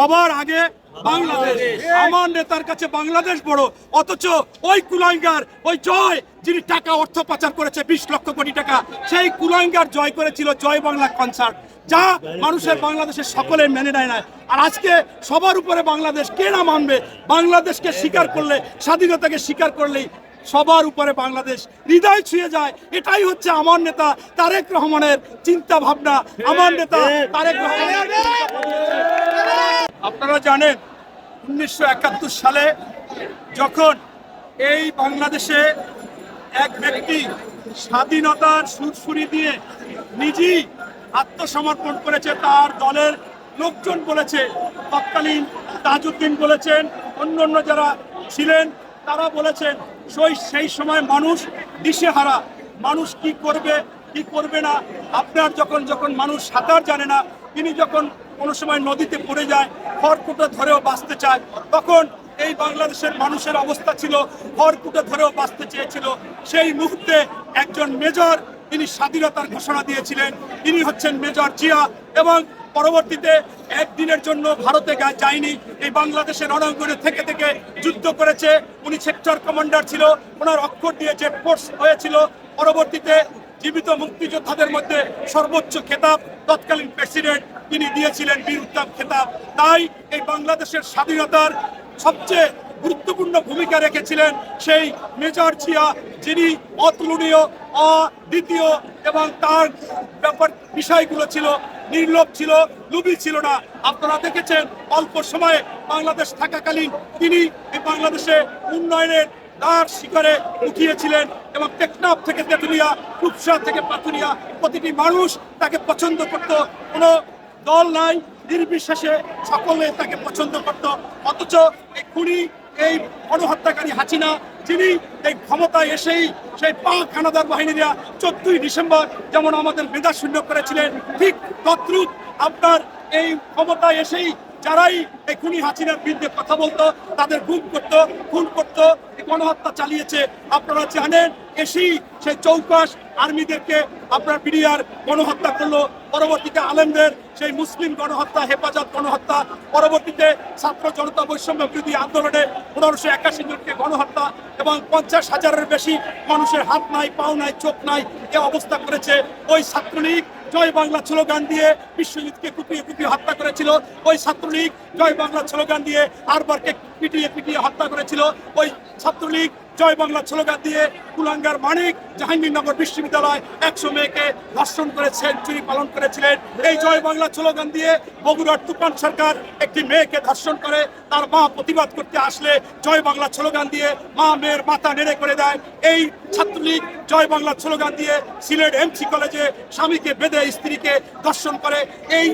সবার আগে বাংলাদেশ। আমার নেতার কাছে বাংলাদেশ বড় অথচ ওই কুলাঙ্গার ওই জয় যিনি টাকা অর্থ পাচার করেছে বিশ লক্ষ কোটি টাকা সেই কুলাঙ্গার জয় করেছিল জয় বাংলা কনসার্ট যা মানুষের বাংলাদেশের সকলে মেনে নেয় না আর আজকে সবার উপরে বাংলাদেশ কে না মানবে? বাংলাদেশকে স্বীকার করলে স্বাধীনতাকে স্বীকার করলেই সবার উপরে বাংলাদেশ হৃদয় ছুঁয়ে যায়। এটাই হচ্ছে আমার নেতা তারেক রহমানের চিন্তা ভাবনা আমার নেতা তারেক রহমানের আপনারা জানেন, উনিশশো একাত্তর সালে যখন এই বাংলাদেশে এক ব্যক্তি স্বাধীনতার সুরসুরি দিয়ে নিজেই আত্মসমর্পণ করেছে, তার দলের লোকজন বলেছে, তৎকালীন তাজউদ্দিন বলেছেন, অন্য অন্য যারা ছিলেন তারা বলেছেন, সেই সেই সময় মানুষ দিশেহারা, মানুষ কি করবে কি করবে না, আপনার যখন যখন মানুষ সাঁতার জানে না, তিনি যখন কোনো সময় নদীতে পড়ে যায় খড়কুটো ধরেও বাঁচতে চায়। তখন এই বাংলাদেশের মানুষের অবস্থা ছিল খড়কুটো ধরেও বাঁচতে চেয়েছিল। সেই মুহূর্তে একজন মেজর তিনি স্বাধীনতার ঘোষণা দিয়েছিলেন। তিনি হচ্ছেন মেজর জিয়া এবং পরবর্তীতে একদিনের জন্য ভারতে যায়নি। এই বাংলাদেশের রণাঙ্গনে থেকে থেকে যুদ্ধ করেছে। উনি সেক্টর কমান্ডার ছিল। ওনার অক্ষর দিয়ে যে ফোর্স হয়েছিল, পরবর্তীতে জীবিত মুক্তিযোদ্ধাদের মধ্যে সর্বোচ্চ খেতাব তৎকালীন প্রেসিডেন্ট তিনি দিয়েছিলেন বীর উত্তম খেতাব। তাই এই বাংলাদেশের স্বাধীনতার সবচেয়ে গুরুত্বপূর্ণ ভূমিকা রেখেছিলেন সেই মেজর জিয়া, যিনি অতুলনীয়, অদ্বিতীয় এবং তার ব্যাপার বিষয়গুলো ছিল, নির্লোভ ছিল, লুবি ছিল না। আপনারা দেখেছেন অল্প সময়ে বাংলাদেশ থাকাকালীন তিনি এই বাংলাদেশে উন্নয়নের তার শিখরে উঠিয়েছিলেন এবং টেকনাফ থেকে তেতুলিয়া, রূপসা থেকে পাতুরিয়া প্রতিটি মানুষ তাকে পছন্দ করত। কোনো দল নাই, নির্বিশেষে সকলে তাকে পছন্দ করত। অথচ এই খুনি, এই গণহত্যাকারী হাসিনা, যিনি এই ক্ষমতায় এসেই সেই পাক হানাদার বাহিনীরা চোদ্দই ডিসেম্বর যেমন আমাদের মেধা শূন্য করেছিলেন, ঠিক তদ্রুপ আপনার এই ক্ষমতায় এসেই যারাই এই খুনি হাসিনার বিরুদ্ধে কথা বলতো, তাদের গুম করতো, খুন করতো গণহত্যা চালিয়েছে। আপনারা জানেন এসেই সেই চৌকাশ আর্মিদেরকে আপনার বিডিআর গণহত্যা করল। পরবর্তীতে আলেমদের সেই মুসলিম গণহত্যা, হেফাজত গণহত্যা। পরবর্তীতে ছাত্র জনতা বৈষম্য বিরোধী আন্দোলনে পনেরোশো একাশি জনকে গণহত্যা এবং পঞ্চাশ হাজারের বেশি মানুষের হাত নাই, পাও নাই, চোখ নাই এ অবস্থা করেছে। ওই ছাত্রলীগ জয় বাংলা স্লোগান দিয়ে বিশ্বজিৎকে কুপিয়ে কুপিয়ে হত্যা করেছিল। ওই ছাত্রলীগ জয় বাংলা স্লোগান দিয়ে আরবারকে পিটিয়ে পিটিয়ে হত্যা করেছিল। ওই ছাত্রলীগ জয় বাংলা স্লোগান দিয়ে কুলাঙ্গার মানিক জাহাঙ্গীরনগর বিশ্ববিদ্যালয় একশো মেয়েকে ধর্ষণ করে সেঞ্চুরি পালন করেছিলেন। এই জয় বাংলা স্লোগান দিয়ে বগুড়ার তুফান সরকার একটি মেয়েকে ধর্ষণ করে, তার মা প্রতিবাদ করতে আসলে জয় বাংলা স্লোগান দিয়ে মা মেয়ের মাথা নেড়ে করে দেয়। এই ছাত্রলীগ জয় বাংলা স্লোগান দিয়ে সিলেট এমসি কলেজে স্বামীকে বেঁধে স্ত্রীকে ধর্ষণ করে। এই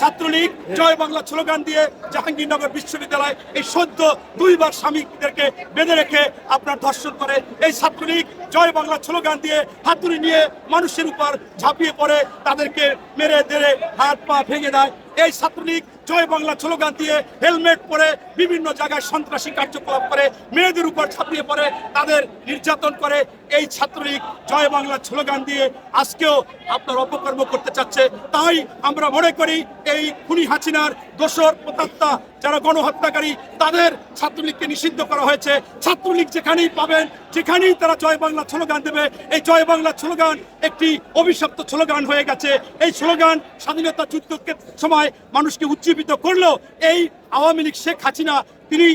ছাত্রলীগ জয় বাংলা স্লোগান দিয়ে জাহাঙ্গীরনগর বিশ্ববিদ্যালয় এই সদ্য দুইবার স্বামীদেরকে বেঁধে রেখে আপনার ধর্ষণ করে। এই ছাত্রলীগ জয় বাংলা স্লোগান দিয়ে হাতুড়ি নিয়ে মানুষের উপর ঝাঁপিয়ে পড়ে, তাদেরকে মেরে, দেড়ে, হাত, পা ভেঙে দেয়। এই ছাত্রলীগ জয় বাংলা স্লোগান দিয়ে হেলমেট পরে বিভিন্ন জায়গায় সন্ত্রাসী কার্যকলাপ করে, মেয়েদের উপর ঝাঁপিয়ে পড়ে, তাদের নির্যাতন করে। এই ছাত্রলীগ জয় বাংলা স্লোগান দিয়ে আজকেও আপনার অপকর্ম করতে চাচ্ছে। তাই আমরা মনে করি এই খুনি হাসিনার দোসর প্রতাত্তা যারা গণহত্যাকারী, তাদের ছাত্রলীগকে নিষিদ্ধ করা হয়েছে। ছাত্রলীগ যেখানেই পাবেন, যেখানেই তারা জয় বাংলা স্লোগান দেবে, এই জয় বাংলা স্লোগান একটি অভিশপ্ত স্লোগান হয়ে গেছে। এই স্লোগান স্বাধীনতা যুদ্ধকে সময় মানুষকে উজ্জীবিত করল এই আওয়ামী লীগ শেখ হাসিনা তিনি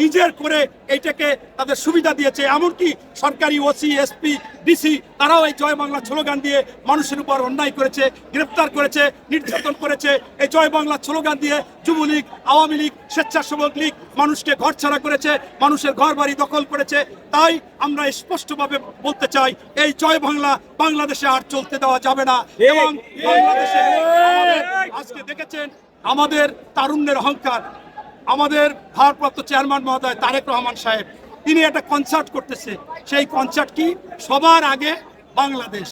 নিজের করে এইটাকে তাদের সুবিধা দিয়েছে। এমনকি সরকারি ওসি এসপি ডিসি তারাও এই জয় বাংলা স্লোগান দিয়ে মানুষের উপর অন্যায় করেছে গ্রেপ্তার করেছে নির্যাতন করেছে। এই জয় বাংলা স্লোগান দিয়ে যুবলীগ আওয়ামী লীগ স্বেচ্ছাসেবক লীগ মানুষকে ঘর ছাড়া করেছে মানুষের ঘর বাড়ি দখল করেছে। তাই আমরা স্পষ্টভাবে বলতে চাই এই জয় বাংলা বাংলাদেশে আর চলতে দেওয়া যাবে না। এবং বাংলাদেশে আজকে দেখেছেন আমাদের তারুণ্যের অহংকার, আমাদের ভারপ্রাপ্ত চেয়ারম্যান মহোদয় তারেক রহমান সাহেব, তিনি একটা কনসার্ট করতেছে। সেই কনসার্ট কি? সবার আগে বাংলাদেশ।